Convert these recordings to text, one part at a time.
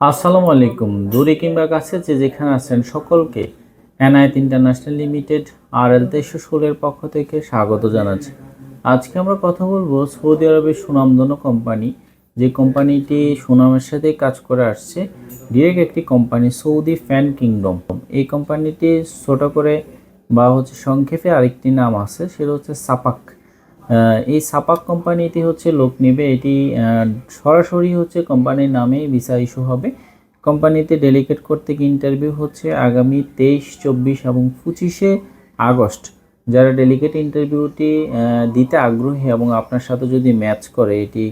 আসসালামু আলাইকুম। দূরে কিংবা কাছে যে যেখানে আছেন সকলকে এনআইট ইন্টারন্যাশনাল লিমিটেড আর এল তেইশশো ষোলোর পক্ষ থেকে স্বাগত জানাচ্ছি। আজকে আমরা কথা বলব সৌদি আরবের সুনামধন্য কোম্পানি। যে কোম্পানিটি সুনামের সাথে কাজ করে আসছে ডিরেক্ট একটি কোম্পানি, সৌদি ফ্যান কিংডম। এই কোম্পানিটি ছোট করে বা হচ্ছে সংক্ষেপে আরেকটি নাম আছে, সেটা হচ্ছে সাপাক। এই সাপাক কোম্পানিটি হচ্ছে লোক নেবে। এটি সরাসরি হচ্ছে কোম্পানির নামে ভিসা ইস্যু হবে। কোম্পানিতে ডেলিগেট করতে ইন্টারভিউ হচ্ছে আগামী তেইশ, চব্বিশ এবং পঁচিশে আগস্ট। যারা ডেলিগেট ইন্টারভিউটি দিতে আগ্রহী এবং আপনার সাথে যদি ম্যাচ করে, এটি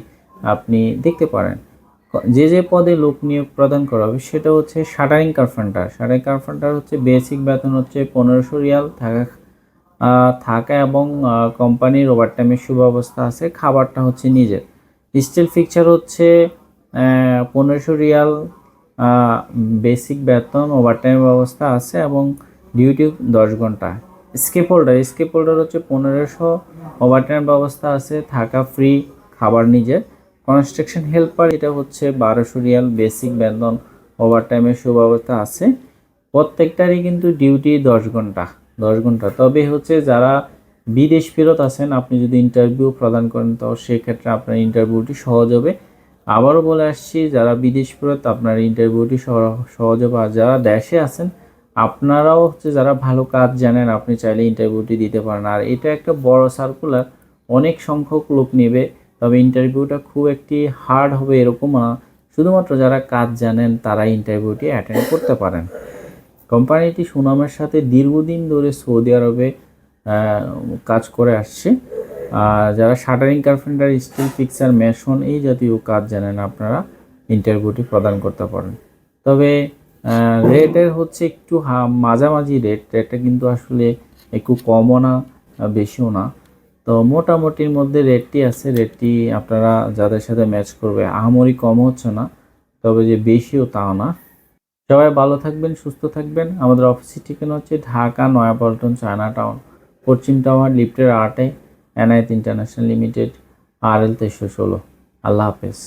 আপনি দেখতে পারেন। যে যে পদে লোক নিয়োগ প্রদান করা হবে, সেটা হচ্ছে শাটারিং কার্পেন্টার শাটারিং কার্পেন্টার হচ্ছে বেসিক বেতন হচ্ছে পনেরোশো রিয়াল, থাকা থাকা এবং কোম্পানির ওভার ওভারটাইমের সুব্যবস্থা আছে, খাবারটা হচ্ছে নিজের। স্টিল ফিকচার হচ্ছে পনেরোশো রিয়াল বেসিক বেতন ওভারটাইম ব্যবস্থা আছে এবং ডিউটি দশ ঘণ্টা। স্কেপ হোল্ডার স্কেপ হোল্ডার হচ্ছে পনেরোশো ওভার ওভারটাইম ব্যবস্থা আছে, থাকা ফ্রি খাবার নিজের। কনস্ট্রাকশন হেল্পার এটা হচ্ছে বারোশো রিয়াল বেসিক বেতন ওভার ওভারটাইমের সুব্যবস্থা আছে। প্রত্যেকটারই কিন্তু ডিউটি দশ ঘণ্টা। দশ ঘণ্টা। তবে হচ্ছে যারা বিদেশ ফেরত আছেন, আপনি যদি ইন্টারভিউ প্রদান করেন, তো সেক্ষেত্রে আপনার ইন্টারভিউটি সহজ হবে। আবারও বলে আসছি, যারা বিদেশ ফেরত, আপনার ইন্টারভিউটি সহ- সহজ হবে। আর যারা দেশে আছেন, আপনারাও হচ্ছে যারা ভালো কাজ জানেন, আপনি চাইলে ইন্টারভিউটি দিতে পারেন। আর এটা একটা বড় সার্কুলার অনেক সংখ্যক লোক নেবে, তবে ইন্টারভিউটা খুব একটি হার্ড হবে এরকম না। শুধুমাত্র যারা কাজ জানেন তারা ইন্টারভিউটি অ্যাটেন্ড করতে পারেন। কোম্পানিটি সুনামের সাথে দীর্ঘদিন ধরে সৌদি আরবে কাজ করে আসছে। যারা shuttering carpenter, steel fixer, mason এই জাতীয় কাজ জানেন আপনারা, ইন্টারভিউটি প্রদান করতে পারেন। তবে রেটের হচ্ছে একটু মাঝামাঝি রেট। রেটটা কিন্তু আসলে একটু কমও না, বেশিও না। তো মোটামুটির মধ্যে রেটটি আছে। রেটটি আপনারা যাদের সাথে ম্যাচ করবে, আহামরি কম হচ্ছে না। তবে যে বেশিও তাও না। সবাই ভালো থাকবেন, সুস্থ থাকবেন। আমাদের অফিসের ঠিকানা হচ্ছে ঢাকা নয়াপল্টন চায়না টাউন পশ্চিম টাওয়ার, লিফটের আটে এনআইত ইন্টারন্যাশনাল লিমিটেড আর এল তেইশশো ষোলো। আল্লাহ হাফেজ।